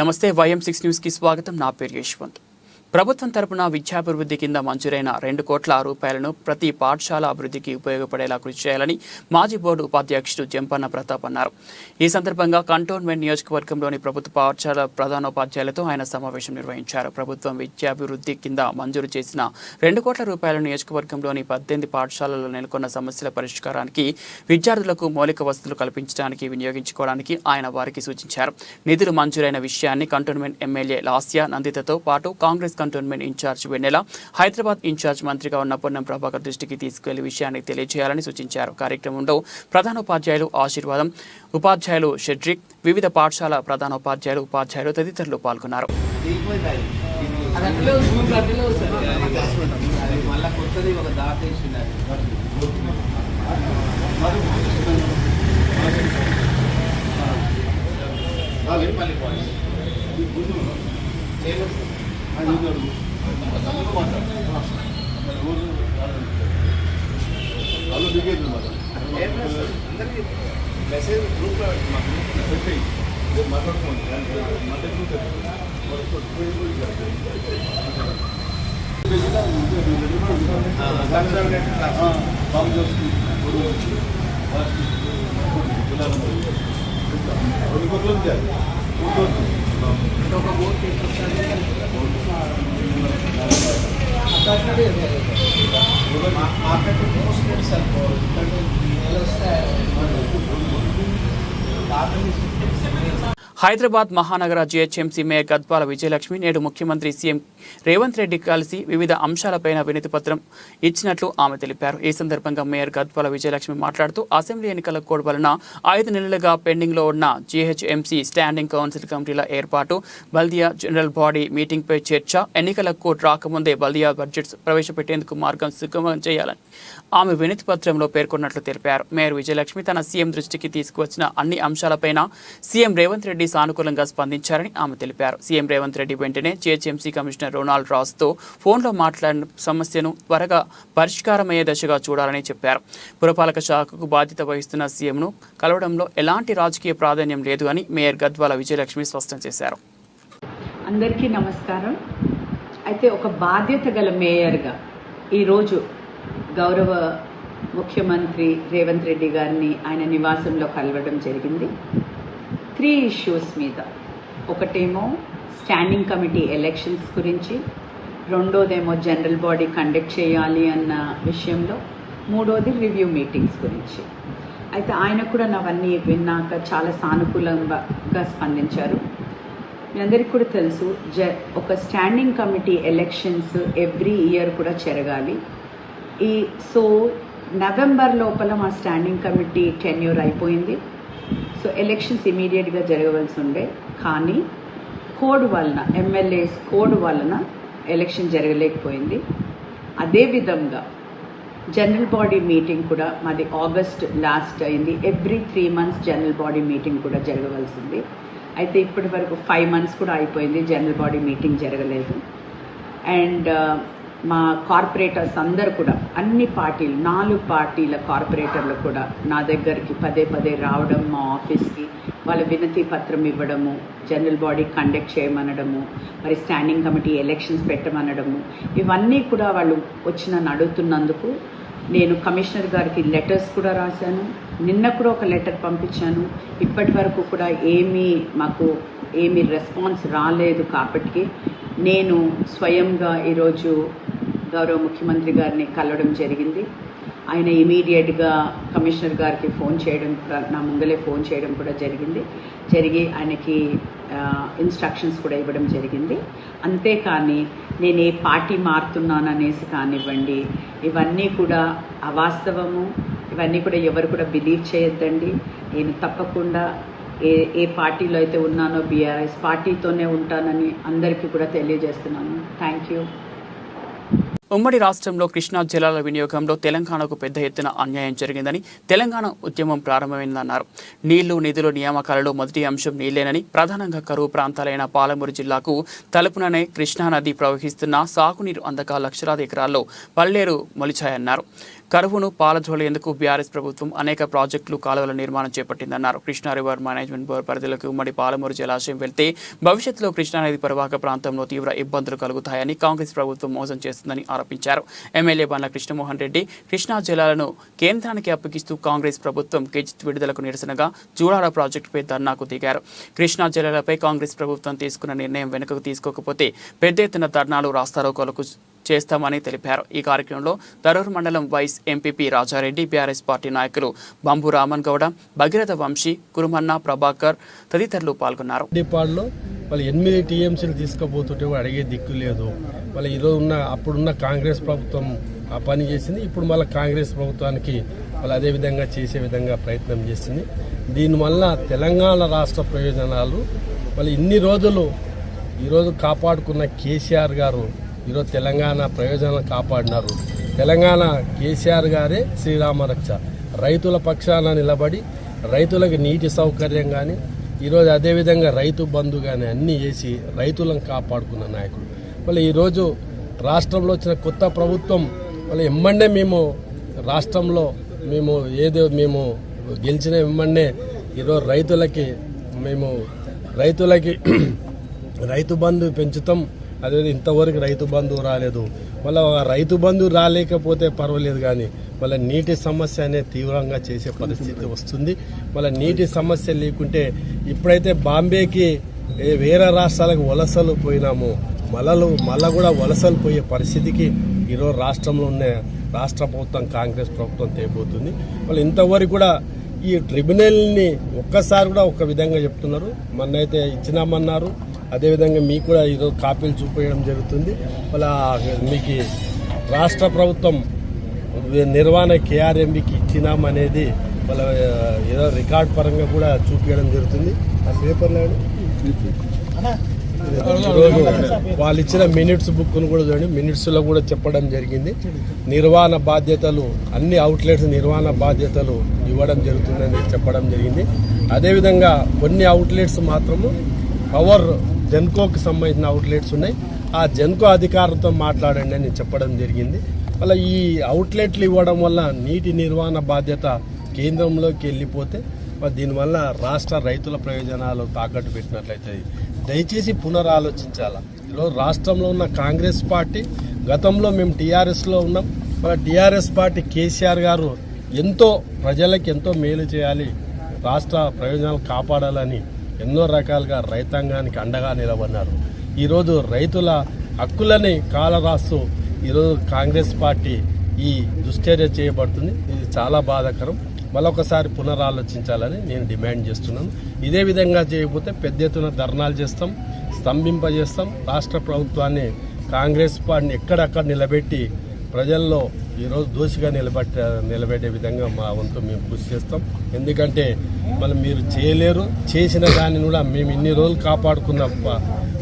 నమస్తే YM six న్యూస్కి స్వాగతం నా పేరు యశ్వంత్ ప్రభుత్వం తరపున విద్యాభివృద్ధి కింద మంజూరైన రెండు కోట్ల రూపాయలను ప్రతి పాఠశాల అభివృద్ధికి ఉపయోగపడేలా కృషి చేయాలని మాజీ బోర్డు ఉపాధ్యక్షుడు జంపన్న ప్రతాప్ అన్నారు. ఈ సందర్భంగా కంటోన్మెంట్ నియోజకవర్గంలోని ప్రభుత్వ పాఠశాల ప్రధానోపాధ్యాయులతో ఆయన సమావేశం నిర్వహించారు. ప్రభుత్వం విద్యాభివృద్ధి కింద మంజూరు చేసిన రెండు కోట్ల రూపాయలను నియోజకవర్గంలోని పద్దెనిమిది పాఠశాలల్లో నెలకొన్న సమస్యల పరిష్కారానికి విద్యార్థులకు మౌలిక వసతులు కల్పించడానికి వినియోగించుకోవడానికి ఆయన వారికి సూచించారు. నిధులు మంజూరైన విషయాన్ని కంటోన్మెంట్ ఎమ్మెల్యే లాస్యా నందితతో పాటు Congress cantonment incharge Vennela Hyderabad incharge మంత్రిగా ఉన్న పొన్నం ప్రభాకర్ దృష్టికి తీసుకెళ్ళి విషయాన్ని తెలియజేయాలని సూచించారు. కార్యక్రమంలో ప్రధానోపాధ్యాయులు ఆశీర్వాదం ఉపాధ్యాయులు షెడ్రిక్ వివిధ పాఠశాల ప్రధానోపాధ్యాయులు ఉపాధ్యాయులు తదితరులు పాల్గొన్నారు. మళ్ళీ కొత్తది ఒక మళ్ళీ పోవాలి. ఏం లేదు సార్. అందరికీ మెసేజ్ గ్రూప్లో మా గ్రూప్లో కన్సల్టెంట్ క్లాస్. మా- మాకంటే మోస్ట్ సరిపోదు ఇక్కడ హైదరాబాద్ మహానగర జీహెచ్ఎంసీ మేయర్ గద్వాల విజయలక్ష్మి నేడు ముఖ్యమంత్రి సీఎం రేవంత్ రెడ్డి కలిసి వివిధ అంశాలపైన వినతి పత్రం ఇచ్చినట్లు ఆమె తెలిపారు. ఈ సందర్భంగా మేయర్ గద్వాల విజయలక్ష్మి మాట్లాడుతూ అసెంబ్లీ ఎన్నికల కోడ్ వలన ఐదు నెలలుగా పెండింగ్లో ఉన్న జీహెచ్ఎంసీ స్టాండింగ్ కౌన్సిల్ కమిటీల ఏర్పాటు బల్దియా జనరల్ బాడీ మీటింగ్పై చర్చ ఎన్నికల కోడ్ రాకముందే బల్దియా బడ్జెట్ ప్రవేశపెట్టేందుకు మార్గం సుగమం చేయాలని ఆమె వినతి పత్రంలో పేర్కొన్నట్లు తెలిపారు. మేయర్ విజయలక్ష్మి తన సీఎం దృష్టికి తీసుకువచ్చిన అన్ని అంశాలపైన సీఎం రేవంత్ రెడ్డి సానుకూలంగా స్పందించారని ఆమె తెలిపారు. సీఎం రేవంత్ రెడ్డి వెంటనే జీహెచ్ఎంసీ కమిషనర్ రొనాల్డ్ రాస్తో ఫోన్లో మాట్లాడిన సమస్యను త్వరగా పరిష్కారమయ్యే దశగా చూడాలని చెప్పారు. పురపాలక శాఖకు బాధ్యత వహిస్తున్న సీఎంను కలవడంలో ఎలాంటి రాజకీయ ప్రాధాన్యం లేదు అని మేయర్ గద్వాల విజయలక్ష్మి స్పష్టం చేశారు. అందరికీ నమస్కారం. అయితే ఒక బాధ్యత గల మేయర్గా ఈరోజు గౌరవ ముఖ్యమంత్రి రేవంత్ రెడ్డి గారిని ఆయన నివాసంలో కలవడం జరిగింది. త్రీ ఇష్యూస్ మీద. ఒకటేమో స్టాండింగ్ కమిటీ ఎలక్షన్స్ గురించి రెండోదేమో జనరల్ బాడీ కండక్ట్ చేయాలి అన్న విషయంలో మూడోది రివ్యూ మీటింగ్స్ గురించి. అయితే ఆయన కూడా నావన్నీ విన్నాక చాలా సానుకూలంగా స్పందించారు. మీ అందరికీ కూడా తెలుసు జ ఒక standing committee elections every year కూడా జరగాలి. ఈ సో నవంబర్ లోపల మా స్టాండింగ్ కమిటీ టెన్యూర్ అయిపోయింది. సో ఎలక్షన్స్ ఇమీడియట్గా జరగవలసి ఉండే కానీ కోడ్ వలన ఎమ్మెల్యేస్ కోడ్ వలన ఎలక్షన్ జరగలేకపోయింది. అదేవిధంగా జనరల్ బాడీ మీటింగ్ కూడా మాది ఆగస్ట్ లాస్ట్ అయింది. Every three months general body meeting కూడా జరగవలసింది. అయితే ఇప్పటి వరకు ఫైవ్ మంత్స్ కూడా అయిపోయింది జనరల్ బాడీ మీటింగ్ జరగలేదు. అండ్ మా కార్పొరేటర్స్ అందరు కూడా అన్ని పార్టీలు నాలుగు పార్టీల కార్పొరేటర్లు కూడా నా దగ్గరికి పదే పదే రావడం మా ఆఫీస్కి వాళ్ళ వినతి పత్రం ఇవ్వడము జనరల్ బాడీ కండక్ట్ చేయమనడము మరి స్టాండింగ్ కమిటీ ఎలక్షన్స్ పెట్టమనడము ఇవన్నీ కూడా వాళ్ళు వచ్చిన నడుతున్నందుకు అడుగుతున్నందుకు నేను కమిషనర్ గారికి లెటర్స్ కూడా రాశాను. నిన్న కూడా ఒక లెటర్ పంపించాను. ఇప్పటి వరకు కూడా ఏమీ మాకు ఏమీ రెస్పాన్స్ రాలేదు కాబట్టి నేను స్వయంగా ఈరోజు గౌరవ ముఖ్యమంత్రి గారిని కలవడం జరిగింది. ఆయన ఇమీడియట్గా కమిషనర్ గారికి ఫోన్ చేయడం నా ముందలే ఫోన్ చేయడం కూడా జరిగింది. జరిగి ఆయనకి ఇన్స్ట్రక్షన్స్ కూడా ఇవ్వడం జరిగింది. అంతేకాని నేను ఏ పార్టీ మారుతున్నాననేసి కానివ్వండి ఇవన్నీ కూడా అవాస్తవము. ఇవన్నీ కూడా ఎవరు కూడా బిలీవ్ చేయొద్దండి. నేను తప్పకుండా ఏ ఏ పార్టీలో అయితే ఉన్నానో బీఆర్ఎస్ పార్టీతోనే ఉంటానని అందరికీ కూడా తెలియజేస్తున్నాను. థ్యాంక్ యూ ఉమ్మడి రాష్ట్రంలో కృష్ణా జలాల వినియోగంలో తెలంగాణకు పెద్ద ఎత్తున అన్యాయం జరిగిందని తెలంగాణ ఉద్యమం ప్రారంభమైందన్నారు. నీళ్ళు నిధుల నియామకాలలో మొదటి అంశం నీళ్ళేనని ప్రధానంగా కరువు ప్రాంతాలైన పాలమూరు జిల్లాకు తలుపుననే కృష్ణా నది ప్రవహిస్తున్న సాగునీరు అందక లక్షలాది ఎకరాల్లో పల్లేరు మొలిచాయన్నారు. కరువును పాలద్రోలేందుకు బీఆర్ఎస్ ప్రభుత్వం అనేక ప్రాజెక్టులు కాలువల నిర్మాణం చేపట్టిందన్నారు. కృష్ణా రివర్ మేనేజ్మెంట్ బోర్డు పరిధిలోకి ఉమ్మడి పాలమూరు జలాశయం వెళ్తే భవిష్యత్తులో కృష్ణానది పరివాహక ప్రాంతంలో తీవ్ర ఇబ్బందులు కలుగుతాయని కాంగ్రెస్ ప్రభుత్వం మోసం చేస్తుందని ఆరోపించారు. ఎమ్మెల్యే బండ్ల కృష్ణమోహన్ రెడ్డి కృష్ణా జలాలను కేంద్రానికి అప్పగిస్తూ కాంగ్రెస్ ప్రభుత్వం గెజిట్ విడుదలకు నిరసనగా జూడాల ప్రాజెక్టుపై ధర్నాకు దిగారు. కృష్ణా జలాలపై కాంగ్రెస్ ప్రభుత్వం తీసుకున్న నిర్ణయం వెనుకకు తీసుకోకపోతే పెద్ద ఎత్తున ధర్నాలు రాస్తారోకోలకు చేస్తామని తెలిపారు. ఈ కార్యక్రమంలో దరూర్ మండలం vice MPP Rajareddy BRS party నాయకులు బంబు రామన్ గౌడ భగీరథ వంశీ కురుమన్న ప్రభాకర్ తదితరులు పాల్గొన్నారు. వాళ్ళు ఎనిమిది టీఎంసీలు తీసుకుపోతుంటే అడిగే దిక్కు లేదు. మళ్ళీ ఈరోజు ఉన్న అప్పుడున్న కాంగ్రెస్ ప్రభుత్వం ఆ పని చేసింది. ఇప్పుడు మళ్ళీ కాంగ్రెస్ ప్రభుత్వానికి వాళ్ళు అదే విధంగా చేసే విధంగా ప్రయత్నం చేసింది దీనివల్ల తెలంగాణ రాష్ట్ర ప్రయోజనాలు వాళ్ళు ఇన్ని రోజులు ఈరోజు కాపాడుకున్న కేసీఆర్ గారు ఈరోజు తెలంగాణ ప్రయోజనాలు కాపాడినారు. తెలంగాణ కేసీఆర్ గారే శ్రీరామ రక్ష రైతుల పక్షాన నిలబడి రైతులకు నీటి సౌకర్యం కానీ ఈరోజు అదేవిధంగా రైతు బంధు కానీ అన్నీ చేసి రైతులను కాపాడుకున్న నాయకుడు. మళ్ళీ ఈరోజు రాష్ట్రంలో వచ్చిన కొత్త ప్రభుత్వం మళ్ళీ ఎమ్మండే మేము రాష్ట్రంలో మేము ఏదో మేము గెలిచిన ఎమ్మండే ఈరోజు రైతులకి మేము రైతులకి రైతు బంధు పెంచుతాం. అదే ఇంతవరకు రైతు బంధు రాలేదు. మళ్ళీ రైతు బంధు రాలేకపోతే పర్వాలేదు కానీ మళ్ళీ నీటి సమస్య అనేది తీవ్రంగా చేసే పరిస్థితి వస్తుంది. మళ్ళీ నీటి సమస్య లేకుంటే ఇప్పుడైతే బాంబేకి వేరే రాష్ట్రాలకు వలసలు పోయినాము. మళ్ళలు మళ్ళా కూడా వలసలు పోయే పరిస్థితికి ఈరోజు రాష్ట్రంలో ఉన్న రాష్ట్ర ప్రభుత్వం కాంగ్రెస్ ప్రభుత్వం తేబోతుంది. మళ్ళీ ఇంతవరకు కూడా ఈ ట్రిబ్యునల్ని ఒక్కసారి కూడా ఒక విధంగా చెప్తున్నారు. మొన్నైతే ఇచ్చినామన్నారు. అదేవిధంగా మీకు కూడా ఈరోజు కాపీలు చూపించడం జరుగుతుంది. మళ్ళీ మీకు రాష్ట్ర ప్రభుత్వం నిర్వహణ కేఆర్ఎంబికి ఇచ్చినామనేది వాళ్ళ ఏదో రికార్డ్ పరంగా కూడా చూపించడం జరుగుతుంది. ఆ పేపర్లో వాళ్ళు ఇచ్చిన మినిట్స్ బుక్ను కూడా చూడండి. మినిట్స్లో కూడా చెప్పడం జరిగింది. నిర్వహణ బాధ్యతలు అన్ని అవుట్లెట్స్ నిర్వహణ బాధ్యతలు ఇవ్వడం జరుగుతుందని చెప్పడం జరిగింది. అదేవిధంగా కొన్ని అవుట్లెట్స్ మాత్రము పవర్ జెన్కోకి సంబంధించిన అవుట్లెట్స్ ఉన్నాయి. ఆ జెన్కో అధికారులతో మాట్లాడండి అని చెప్పడం జరిగింది. మళ్ళీ ఈ అవుట్లెట్లు ఇవ్వడం వల్ల నీటి నిర్వహణ బాధ్యత కేంద్రంలోకి వెళ్ళిపోతే మరి దీనివల్ల రాష్ట్ర రైతుల ప్రయోజనాలు తాకట్టు పెట్టినట్లయితే దయచేసి పునరాలోచించాల? ఈరోజు రాష్ట్రంలో ఉన్న కాంగ్రెస్ పార్టీ గతంలో మేము టీఆర్ఎస్లో ఉన్నాం. మన టీఆర్ఎస్ పార్టీ కేసీఆర్ గారు ఎంతో ప్రజలకు ఎంతో మేలు చేయాలి రాష్ట్ర ప్రయోజనాలు కాపాడాలని ఎన్నో రకాలుగా రైతాంగానికి అండగా నిలబడినారు. ఈరోజు రైతుల హక్కులని కాలరాస్తూ ఈరోజు కాంగ్రెస్ పార్టీ ఈ దుశ్చర్య చేయబడుతుంది. ఇది చాలా బాధాకరం. మరొకసారి పునరాలోచించాలని నేను డిమాండ్ చేస్తున్నాను. ఇదే విధంగా చేయకపోతే పెద్ద ఎత్తున ధర్నాలు చేస్తాం స్తంభింపజేస్తాం. రాష్ట్ర ప్రభుత్వాన్ని కాంగ్రెస్ పార్టీని ఎక్కడక్కడ నిలబెట్టి ప్రజల్లో ఈరోజు దోషిగా నిలబెట్ట నిలబెట్టే విధంగా మా వంతు మేము కృషి చేస్తాం. ఎందుకంటే మనం మీరు చేయలేరు చేసిన దాన్ని కూడా మేము ఇన్ని రోజులు కాపాడుకున్నాం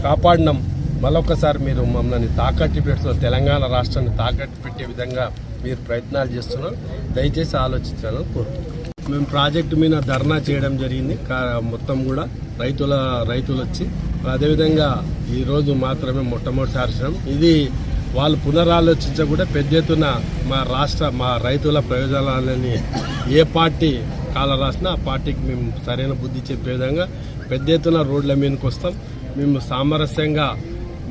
కాపాడినాం. మరొకసారి మీరు మమ్మల్ని తాకట్టు పెడుతున్నారు తెలంగాణ రాష్ట్రాన్ని తాకట్టు పెట్టే విధంగా మీరు ప్రయత్నాలు చేస్తున్నారు దయచేసి ఆలోచించాలని కోరుకుంటున్నాం. మేము ప్రాజెక్టు మీద ధర్నా చేయడం జరిగింది. కా- మొత్తం కూడా రైతుల రైతులు వచ్చి అదేవిధంగా ఈరోజు మాత్రమే మొట్టమొదటిసారి చేయడం. ఇది వాళ్ళు పునరాలోచించకుండా పెద్ద ఎత్తున మా రాష్ట్ర మా రైతుల ప్రయోజనాలని ఏ పార్టీ కాల రాసినా ఆ పార్టీకి మేము సరైన బుద్ధి చెప్పే విధంగా పెద్ద ఎత్తున రోడ్ల మీదకి వస్తాం. మేము సామరస్యంగా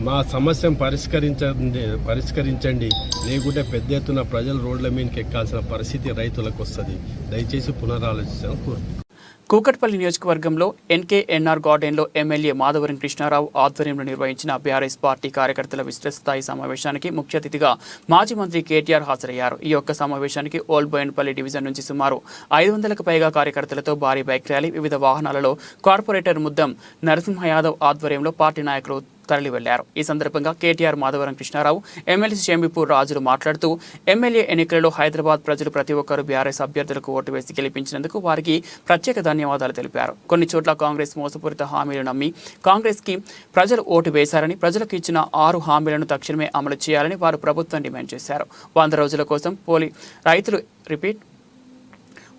మా సమస్యను పరిష్కరించండి పరిష్కరించండి. లేకుంటే పెద్ద ఎత్తున ప్రజలు రోడ్ల మీదకి ఎక్కాల్సిన పరిస్థితి రైతులకు వస్తుంది. దయచేసి పునరాలోచించాలని కోరుతున్నాను కూకట్పల్లి నియోజకవర్గంలో ఎన్కేఎన్ఆర్ గార్డెన్లో ఎమ్మెల్యే మాధవరం కృష్ణారావు ఆధ్వర్యంలో నిర్వహించిన బీఆర్ఎస్ పార్టీ కార్యకర్తల విస్తృత స్థాయి సమావేశానికి ముఖ్య అతిథిగా మాజీ మంత్రి కేటీఆర్ హాజరయ్యారు. ఈ యొక్క సమావేశానికి ఓల్డ్ బోయన్పల్లి డివిజన్ నుంచి సుమారు ఐదు వందలకు పైగా కార్యకర్తలతో భారీ బైక్ ర్యాలీ వివిధ వాహనాలలో కార్పొరేటర్ ముద్దం నరసింహ యాదవ్ ఆధ్వర్యంలో పార్టీ నాయకులు తరలి వెళ్ళారు. ఈ సందర్భంగా కేటీఆర్ మాధవరం కృష్ణారావు ఎమ్మెల్సీ షేమిపూర్ రాజులు మాట్లాడుతూ ఎమ్మెల్యే ఎన్నికలలో హైదరాబాద్ ప్రజలు ప్రతి ఒక్కరూ బీఆర్ఎస్ అభ్యర్థులకు ఓటు వేసి గెలిపించినందుకు వారికి ప్రత్యేక ధన్యవాదాలు తెలిపారు. కొన్ని చోట్ల కాంగ్రెస్ మోసపూరిత హామీలు నమ్మి కాంగ్రెస్కి ప్రజలు ఓటు వేశారని ప్రజలకు ఇచ్చిన ఆరు హామీలను తక్షణమే అమలు చేయాలని వారు ప్రభుత్వం డిమాండ్ చేశారు. వంద రోజుల కోసం పోలి రైతులు రిపీట్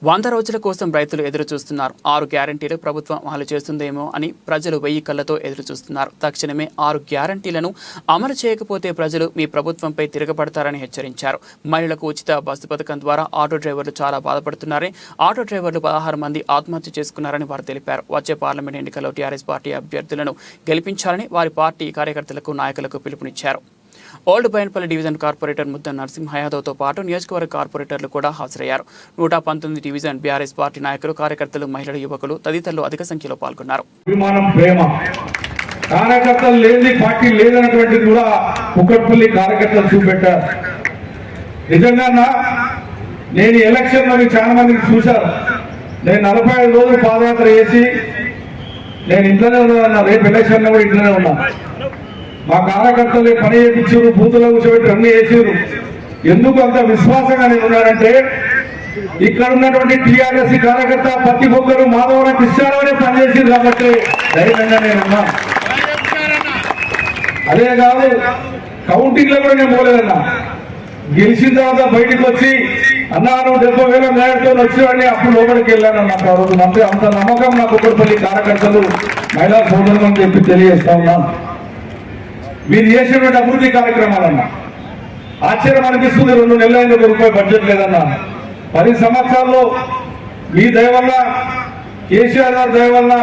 వంద రోజుల కోసం రైతులు ఎదురు చూస్తున్నారు ఆరు గ్యారంటీలు ప్రభుత్వం అమలు చేస్తుందేమో అని ప్రజలు వెయ్యి కళ్ళతో ఎదురు చూస్తున్నారు తక్షణమే ఆరు గ్యారంటీలను అమలు చేయకపోతే ప్రజలు మీ ప్రభుత్వంపై తిరగబడతారని హెచ్చరించారు. మహిళలకు ఉచిత బస్సు పథకం ద్వారా ఆటో డ్రైవర్లు చాలా బాధపడుతున్నారని ఆటో డ్రైవర్లు పదహారు మంది ఆత్మహత్య చేసుకున్నారని వారు తెలిపారు. వచ్చే పార్లమెంట్ ఎన్నికల్లో టీఆర్ఎస్ పార్టీ అభ్యర్థులను గెలిపించాలని వారి పార్టీ కార్యకర్తలకు నాయకులకు పిలుపునిచ్చారు. ఓల్డ్ బైన్పల్లి డివిజన్ కార్పొరేటర్ ముద్ద నరసింహ యాదవ్తో పాటు నియోజకవర్గ కార్పొరేటర్లు కూడా హాజరయ్యారు. నూట పంతొమ్మిది డివిజన్ బీఆర్ఎస్ పార్టీ నాయకులు కార్యకర్తలు మహిళలు యువకులు తదితరులు అధిక సంఖ్యలో పాల్గొన్నారు. కార్యకర్తలు లేని పార్టీ లేదన్నటువంటిది కూడా కుక్కట్పల్లి కార్యకర్తలు చూపెట్టారు. నిజంగా నేను ఎలక్షన్లో చాలా మందికి చూశారు నేను నలభై ఐదు రోజులు పాదయాత్ర చేసి నేను ఇంట్లోనే ఉన్నా రేపు ఎలక్షన్లో కూడా ఇంట్లోనే ఉన్నా. మా కార్యకర్తలు పని చేయించారు బూతులో కూర్చోబెట్టి అన్ని చేసారు ఎందుకు అంత విశ్వాసంగా నేను ఉన్నానంటే ఇక్కడ ఉన్నటువంటి టీఆర్ఎస్ కార్యకర్త ప్రతి ఒక్కరు మాధవరం కృష్ణారావునే పనిచేసింది కాబట్టి ధైర్యంగా నేను ఉన్నా. అదే కాదు కౌంటింగ్లో కూడా నేను పోలేదన్నా. గెలిచిన తర్వాత బయటికి వచ్చి అన్నా నువ్వు డెబ్బై వేల మేడతో వచ్చినవాడిని అప్పుడు లోపలికి వెళ్ళాను ఆ రోజు. అంతే అంత నమ్మకం నాకు కుక్కడపల్లి కార్యకర్తలు మహిళా సోదరులు అని చెప్పి తెలియజేస్తా ఉన్నాను మీరు చేసినటువంటి అభివృద్ధి కార్యక్రమాలన్నా ఆశ్చర్యం అనిపిస్తుంది రెండు నెలలైన ఒక రూపాయి బడ్జెట్ లేదన్నా. పది సంవత్సరాల్లో మీ దయ వల్ల కేసీఆర్ గారి దయ వల్ల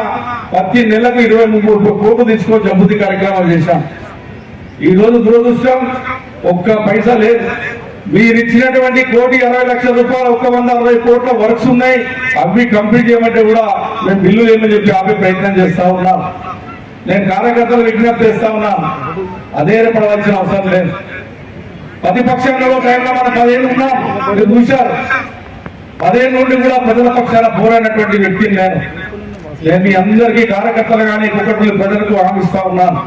ప్రతి నెలకు ఇరవై ముప్పై కోట్లు తీసుకొచ్చి అభివృద్ధి కార్యక్రమాలు చేశాం. ఈ రోజు దురదృష్టం ఒక్క పైసా లేదు. మీరు ఇచ్చినటువంటి కోటి అరవై లక్షల రూపాయలు ఒక్క వంద అరవై కోట్ల వర్క్స్ ఉన్నాయి. అవి కంప్లీట్ చేయమంటే కూడా మేము బిల్లు ఏమని చెప్పి ఆపే ప్రయత్నం చేస్తా ఉన్నాం నేను కార్యకర్తలు విజ్ఞప్తి చేస్తా ఉన్నా. అదే పడవలసిన అవసరం లేదు. ప్రతిపక్షంలో టైంలో మనం పదేళ్ళు ఉన్నాం. మీరు చూశారు. పదేళ్ళ నుండి కూడా ప్రజల పక్షాన పోరాడినటువంటి వ్యక్తిని నేను. నేను మీ అందరికీ కార్యకర్తలు కానీ కుక్కట్పల్లి ప్రజలకు హామీస్తా ఉన్నాను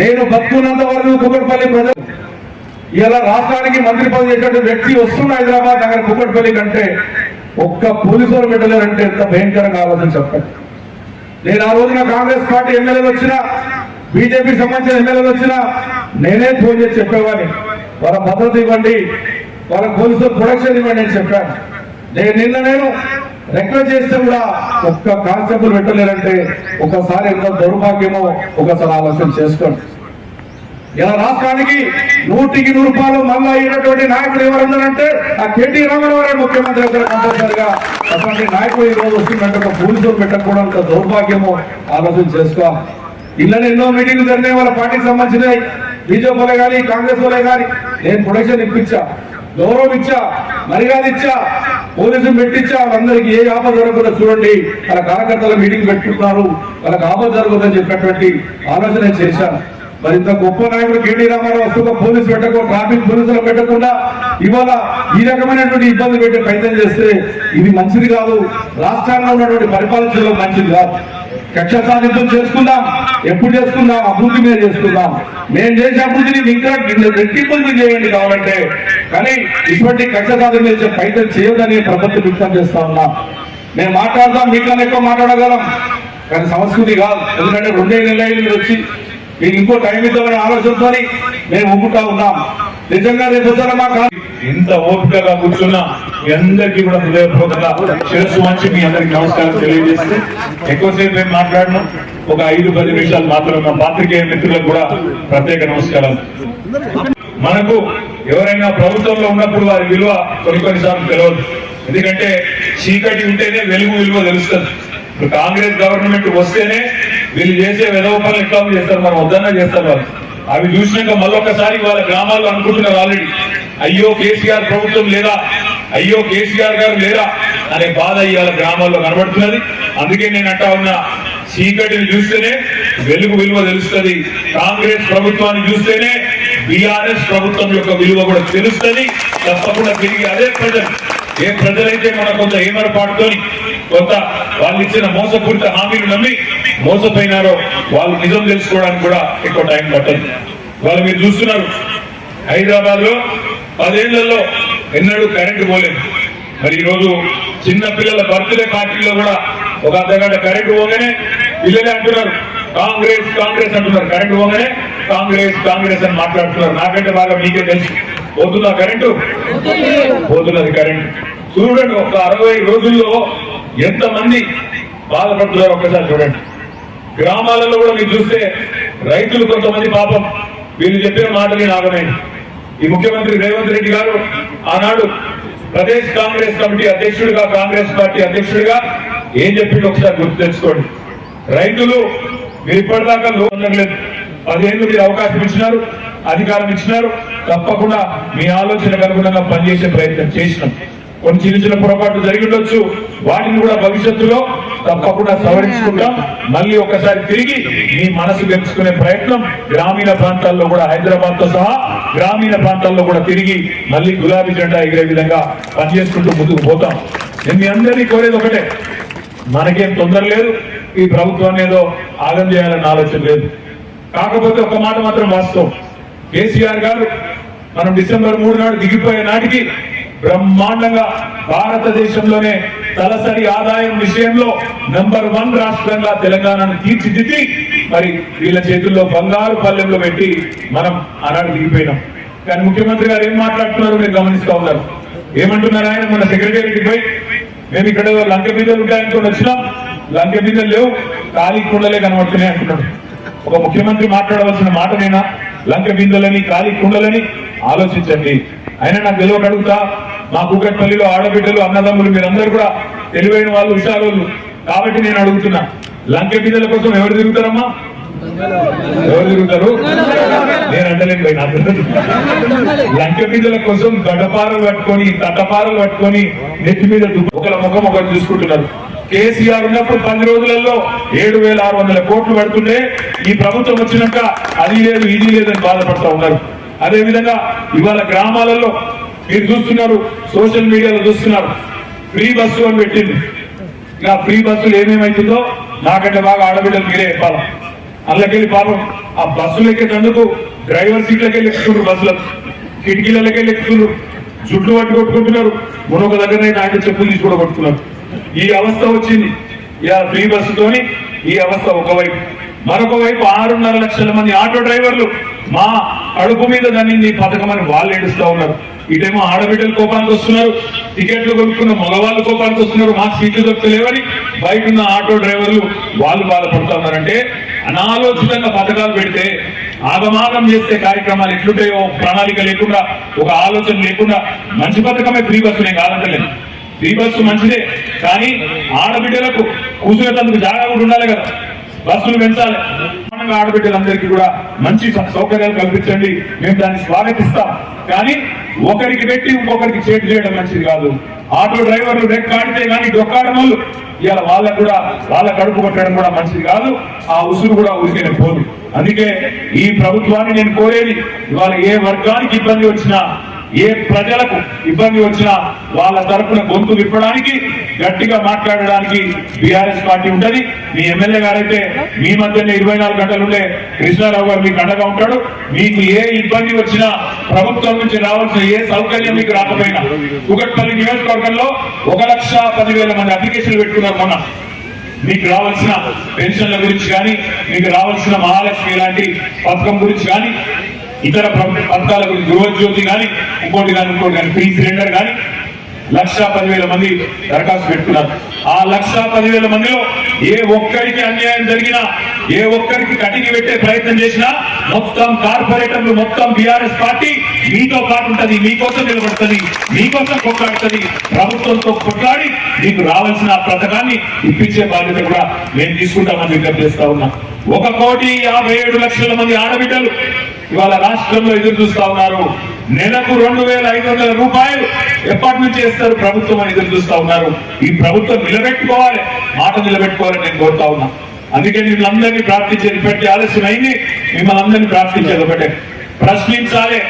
నేను బతుకున్నంత వరకు కుక్కట్పల్లి ప్రజలు ఇలా రాష్ట్రానికి మంత్రి పదవి చేసేటువంటి వ్యక్తి వస్తున్న హైదరాబాద్ నగర కుక్కట్పల్లి కంటే ఒక్క పోలీసు వాళ్ళు పెట్టలేరంటే ఎంత భయంకరంగా ఆలోచన చెప్పండి. నేను ఆ రోజున కాంగ్రెస్ పార్టీ ఎమ్మెల్యేలు వచ్చినా బీజేపీ సంబంధించిన ఎమ్మెల్యేలు వచ్చినా నేనే ఫోన్ చేసి చెప్పేవాడిని. వాళ్ళ భద్రత ఇవ్వండి వాళ్ళ పోలీసులు ప్రొడక్షన్ ఇవ్వండి అని చెప్పాను. నేను నిన్న నేను రిక్వెస్ట్ చేస్తే కూడా ఒక్క కానిస్టేబుల్ పెట్టలేరంటే ఒకసారి ఎంత దౌర్భాగ్యమో ఒకసారి ఆలోచన చేసుకోండి. ఇలా రాష్ట్రానికి నూటికి నూరు రూపాయలు మళ్ళా అయినటువంటి నాయకుడు ఎవరన్నారంటే ఆ కేటీ రామారావు ముఖ్యమంత్రి దగ్గర కంపల్సరిగా. అటువంటి నాయకుడు ఈ రోజు వస్తుందంటే ఒక పోలీసులు పెట్టకపోవడం అంత దౌర్భాగ్యమో ఆలోచన చేసుకో. ఇళ్ళని ఎన్నో మీటింగ్లు జరిగినాయి వాళ్ళ పార్టీకి సంబంధించినవి. బీజేపీ వాళ్ళే కానీ కాంగ్రెస్ వాళ్ళే కానీ. నేను ప్రొడక్షన్ ఇప్పించా గౌరవం ఇచ్చా మర్యాద ఇచ్చా పోలీసులు పెట్టించా వాళ్ళందరికీ ఏ ఆపద జరగకుండా చూడండి. వాళ్ళ కార్యకర్తల మీటింగ్ పెట్టుకుంటున్నారు వాళ్ళకి ఆపద జరగదని చెప్పినటువంటి ఆలోచన చేశాను. మరి ఇంత గొప్ప నాయకుడు కేటీ రామారావు వస్తున్న పోలీసు పెట్టకుండా ట్రాఫిక్ పోలీసులు పెట్టకుండా ఇవాళ ఈ రకమైనటువంటి ఇబ్బంది పెట్టే ప్రయత్నం చేస్తే ఇది మంచిది కాదు. రాష్ట్రాల్లో ఉన్నటువంటి పరిపాలనలో మంచిది కాదు. కక్ష సాధింపులు చేసుకుందాం ఎప్పుడు చేసుకుందాం అభివృద్ధి మీద చేసుకుందాం. నేను చేసే అభివృద్ధిని ఇంకా రెట్టింపులు చేయండి కావాలంటే. కానీ ఇటువంటి కక్ష సాధన చేసే ప్రయత్నం చేయదని ప్రభుత్వం వ్యక్తం చేస్తా ఉన్నా. మేము మాట్లాడదాం మీకన్నా ఎక్కువ మాట్లాడగలం. కానీ సంస్కృతి కాదు. ఎందుకంటే రెండే నెలలు వచ్చి మీకు ఇంకో టైం ఇద్దామనే ఆలోచనతో మేము ఒప్పుకుంటా ఉన్నాం. నిజంగా రేపు మా ఇంత ఓపికగా కూర్చున్నా మీ అందరికీ కూడా హృదయపూర్వకంగా శిరస్సు మంచి మీ అందరికి నమస్కారం తెలియజేస్తే ఎక్కువసేపు మేము మాట్లాడను. ఒక ఐదు పది నిమిషాలు మాత్రం మా పాత్రికేయ మిత్రులకు కూడా ప్రత్యేక నమస్కారం. మనకు ఎవరైనా ప్రభుత్వంలో ఉన్నప్పుడు వారి విలువ కొన్ని కొన్నిసార్లు తెలియదు ఎందుకంటే చీకటి ఉంటేనే వెలుగు విలువ తెలుస్తుంది. ఇప్పుడు కాంగ్రెస్ గవర్నమెంట్ వస్తేనే వీళ్ళు చేసే వెధవ పనులు ఎట్లా చేస్తారు? మనం వద్దన్నా చేస్తారు వాళ్ళు. అవి చూసినాక మళ్ళొకసారి వాళ్ళ గ్రామాల్లో అనుకుంటున్నారు ఆల్రెడీ అయ్యో కేసీఆర్ ప్రభుత్వం లేదా? అయ్యో కేసీఆర్ గారు లేరా అనే బాధ ఇవాళ గ్రామాల్లో కనబడుతున్నది. అందుకే నేను అంటా ఉన్నా చీకటిని చూస్తేనే వెలుగు విలువ తెలుస్తుంది. కాంగ్రెస్ ప్రభుత్వాన్ని చూస్తేనే బీఆర్ఎస్ ప్రభుత్వం యొక్క విలువ కూడా తెలుస్తుంది. తప్పకుండా తిరిగి అదే ప్రజలు ఏ ప్రజలైతే మన కొంత ఏమరపాటుతోని కొంత వాళ్ళు ఇచ్చిన మోసపూరిత హామీలు నమ్మి మోసపోయినారో వాళ్ళు నిజం తెలుసుకోవడానికి కూడా ఎక్కువ టైం పట్టదు. వాళ్ళు మీరు చూస్తున్నారు హైదరాబాద్లో పదేళ్ళలో ఎన్నడూ కరెంటు పోలేదు. మరి ఈ రోజు చిన్న పిల్లల బర్త్డే పార్టీలో కూడా ఒక అర్ధగంట కరెంటు పోగానే పిల్లలే అంటున్నారు కాంగ్రెస్ కాంగ్రెస్ అంటున్నారు కరెంటు పోగానే కాంగ్రెస్ కాంగ్రెస్ అని మాట్లాడుతున్నారు. నాకంటే బాగా మీకే తెలుసు. పోతుందా కరెంటు? పోతున్నది కరెంట్. చూడండి ఒక అరవై రోజుల్లో ఎంతమంది బాధపడుతున్నారు ఒక్కసారి చూడండి. గ్రామాలలో కూడా మీరు చూస్తే రైతులు కొంతమంది పాపం. వీళ్ళు చెప్పిన మాటని నాగమైంది ఈ ముఖ్యమంత్రి రేవంత్ రెడ్డి గారు ఆనాడు ప్రదేశ్ కాంగ్రెస్ కమిటీ అధ్యక్షుడిగా కాంగ్రెస్ పార్టీ అధ్యక్షుడిగా ఏం చెప్పిండు ఒకసారి గుర్తు తెచ్చుకోండి. రైతులు మీరు ఇప్పటిదాకా లోన్ లేదు పదిహేను మీరు అవకాశం ఇచ్చినారు అధికారం ఇచ్చినారు తప్పకుండా మీ ఆలోచనకు అనుగుణంగా పనిచేసే ప్రయత్నం చేసినాం. కొన్ని చిన్న చిన్న పొరపాట్లు జరిగి ఉండొచ్చు వాటిని కూడా భవిష్యత్తులో తప్పకుండా సవరించుకుంటాం. మళ్ళీ ఒకసారి తిరిగి మీ మనసు గెలుచుకునే ప్రయత్నం గ్రామీణ ప్రాంతాల్లో కూడా హైదరాబాద్తో సహా గ్రామీణ ప్రాంతాల్లో కూడా తిరిగి మళ్ళీ గులాబీ జెండా ఎగిరే విధంగా పనిచేసుకుంటూ ముందుకు పోతాం. నేను మీ అందరినీ కోరేది ఒకటే మనకేం తొందర లేదు ఈ ప్రభుత్వాన్ని ఏదో ఆగం చేయాలన్న ఆలోచన లేదు. కాకపోతే ఒక మాట మాత్రం వాస్తవం. కేసీఆర్ గారు మనం డిసెంబర్ మూడు నాడు దిగిపోయే నాటికి బ్రహ్మాండంగా భారతదేశంలోనే తలసరి ఆదాయం విషయంలో నంబర్ వన్ రాష్ట్రంగా తెలంగాణను తీర్చిదిద్ది మరి వీళ్ళ చేతుల్లో బంగారు పల్లెంలో పెట్టి మనం ఆనాడు దిగిపోయినాం. కానీ ముఖ్యమంత్రి గారు ఏం మాట్లాడుతున్నారో మీరు గమనిస్తా ఉన్నారు. ఏమంటున్నారు ఆయన? మన సెక్రటేరియట్కి పోయి మేము ఇక్కడ లంక బీదలు ఉంటాయనుకుని వచ్చినాం. లంక బీదలు లేవు ఖాళీ కుండలే కనబడుతున్నాయి అంటున్నాడు. ఒక ముఖ్యమంత్రి మాట్లాడవలసిన మాటనైనా లంక బిందెలని ఖాళీ కుండలని? ఆలోచించండి. అయినా నాకు తెలియక అడుగుతా మా కూకట్పల్లిలో ఆడబిడ్డలు అన్నదమ్ములు మీరందరూ కూడా తెలివైన వాళ్ళు విషయాలు కాబట్టి నేను అడుగుతున్నా లంక బిందెల కోసం ఎవరు తిరుగుతారమ్మా? ఎవరు తిరుగుతారు? నేను అంటలేను పోయి నాకు లంక బిందెల కోసం గడపారలు పట్టుకొని తట్టపారలు పట్టుకొని నెత్తి మీద ఒకళ్ళ ముఖం ఒకరు చూసుకుంటున్నారు. కేసీఆర్ ఉన్నప్పుడు పది రోజులలో ఏడు వేల ఆరు వందల కోట్లు పడుతుంటే ఈ ప్రభుత్వం వచ్చినాక అది లేదు ఇది లేదని బాధపడతా ఉన్నారు. అదే విధంగా ఇవాళ గ్రామాలలో మీరు చూస్తున్నారు సోషల్ మీడియాలో చూస్తున్నారు ఫ్రీ బస్సు అని పెట్టింది. ఇక ఫ్రీ బస్సులు ఏమేమైతుందో నాకంటే బాగా ఆడబిడ్డలు మీరే చెప్పాలి. అందులోకెళ్ళి పాపం ఆ బస్సులు ఎక్కేటందుకు డ్రైవర్ సీట్లకెళ్ళి ఎక్కుతున్నారు బస్సులకు కిటికీలకెళ్ళి ఎక్కుతున్నారు. జుట్లు పట్టుకొట్టుకుంటున్నారు. మరొక దగ్గర ఆయన చెప్పులు తీసి కొట్టుకున్నారు. ఈ అవస్థ వచ్చింది. ఇలా ఫ్రీ బస్సుతోని ఈ అవస్థ ఒకవైపు. మరొక వైపు ఆరున్నర లక్షల మంది ఆటో డ్రైవర్లు మా అడుపు మీద దాన్ని పథకం అని వాళ్ళు ఏడుస్తా ఉన్నారు. ఇటేమో ఆడబిడ్డలు కోపానికి వస్తున్నారు టికెట్లు కొనుక్కున్న మగవాళ్ళు కోపానికి వస్తున్నారు మా సీట్లు దొరకలేవని బయట ఉన్న ఆటో డ్రైవర్లు వాళ్ళు బాధపడుతూ ఉన్నారంటే అనాలోచితంగా పథకాలు పెడితే ఆగమాగం చేస్తే కార్యక్రమాలు ఎట్లుంటాయో ప్రణాళిక లేకుండా ఒక ఆలోచన లేకుండా మంచి పథకమే ఫ్రీ బస్సు నేను కాదంటలేదు. ఫ్రీ బస్సు మంచిదే కానీ ఆడబిడ్డలకు కూర్చునేందుకు జాగా కూడా ఉండాలి కదా. బస్సులు పెంచాలి. ఆడబిడ్డలందరికీ కూడా మంచి సౌకర్యాలు కల్పించండి. మేము దాన్ని స్వాగతిస్తాం. కానీ ఒకరికి పెట్టి ఇంకొకరికి చేటు చేయడం మంచిది కాదు. ఆటో డ్రైవర్లు రెక్కాడితే కానీ డొక్కాడడం వాళ్ళు ఇవాళ వాళ్ళకు కూడా వాళ్ళ కడుపు కొట్టడం కూడా మంచిది కాదు. ఆ ఉసురు కూడా ఉరికే పోదు. అందుకే ఈ ప్రభుత్వాన్ని నేను కోరేది ఇవాళ ఏ వర్గానికి ఇబ్బంది వచ్చినా ఏ ప్రజలకు ఇబ్బంది వచ్చినా వాళ్ళ తరఫున గొంతు విప్పడానికి గట్టిగా మాట్లాడడానికి బీఆర్ఎస్ పార్టీ ఉంటది. మీ ఎమ్మెల్యే గారైతే మీ మధ్యనే ఇరవై నాలుగు గంటలు ఉండే కృష్ణారావు గారు మీకు అండగా ఉంటాడు. మీకు ఏ ఇబ్బంది వచ్చినా ప్రభుత్వం నుంచి రావాల్సిన ఏ సౌకర్యం మీకు రాకపోయినా కుకట్పల్లి నియోజకవర్గంలో ఒక లక్ష పదివేల మంది అప్లికేషన్లు పెట్టుకున్నారు మొన్న. మీకు రావాల్సిన పెన్షన్ల గురించి కానీ మీకు రావాల్సిన మహాలక్ష్మి లాంటి పథకం గురించి కానీ ఇతర పథకాల గురించి గృహజ్యోతి కానీ ఇంకోటి కానీ ఇంకోటి కానీ ఫ్రీ సిలిండర్ కానీ లక్ష పదివేల మంది దరఖాస్తు పెట్టుకున్నారు. ఆ లక్ష పదివేల మందిలో ఏ ఒక్కరికి అన్యాయం జరిగినా ఏ ఒక్కరికి కటికి పెట్టే ప్రయత్నం చేసినా మొత్తం కార్పొరేటర్లు మొత్తం బీఆర్ఎస్ పార్టీ మీతో పాటు ఉంటుంది మీకోసం నిలబడుతుంది మీకోసం కొట్లాడుతుంది. ప్రభుత్వంతో కొట్లాడి మీకు రావాల్సిన పథకాన్ని ఇప్పించే బాధ్యత కూడా మేము తీసుకుంటామని విజ్ఞప్తి చేస్తా ఉన్నా. ఒక కోటి యాభై ఏడు లక్షల మంది ఆడబిడ్డలు ఇవాళ రాష్ట్రంలో ఎదురు చూస్తా ఉన్నారు. నెలకు రెండు వేల ఐదు వందల రూపాయలు ఎప్పటి నుంచి చేస్తారు ప్రభుత్వం అని ఎదురు చూస్తా ఉన్నారు. ఈ ప్రభుత్వం నిలబెట్టుకోవాలి మాట నిలబెట్టుకోవాలని నేను కోరుతా ఉన్నా. అందుకే మిమ్మల్ని అందరినీ ప్రార్థించేది పెట్టి ఆలస్యం అయింది. మిమ్మల్ని అందరినీ ప్రార్థించేది ఒకటే. ప్రశ్నించాలి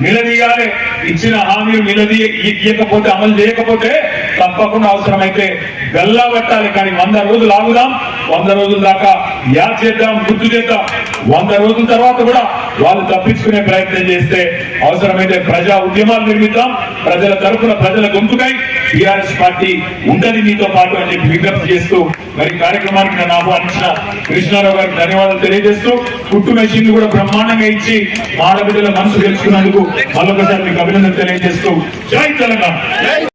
నిలదీయాలి. ఇచ్చిన హామీలు నిలదీ ఇవ్వకపోతే అమలు చేయకపోతే తప్పకుండా అవసరమైతే గల్లా కానీ వంద రోజులు ఆగుదాం. వంద రోజుల దాకా యాద్ చేద్దాం గుర్తు చేద్దాం. వంద రోజుల తర్వాత కూడా వాళ్ళు తప్పించుకునే ప్రయత్నం చేస్తే అవసరమైతే ప్రజా ఉద్యమాలు నిర్మిద్దాం. ప్రజల తరఫున ప్రజల గొంతుకై టిఆర్ఎస్ పార్టీ ఉంటది మీతో పాటు అని చెప్పి విజ్ఞప్తి చేస్తూ మరి కార్యక్రమానికి నన్ను ఆహ్వానించిన కృష్ణారావు గారికి ధన్యవాదాలు తెలియజేస్తూ కుట్టు మెషిన్లు కూడా బ్రహ్మాండంగా ఇచ్చి మా ఆడబిడ్డల మనసు తెలుసుకున్నందుకు మరొకసారి మీకు అభినందన తెలియజేస్తూ జై తెలంగాణ.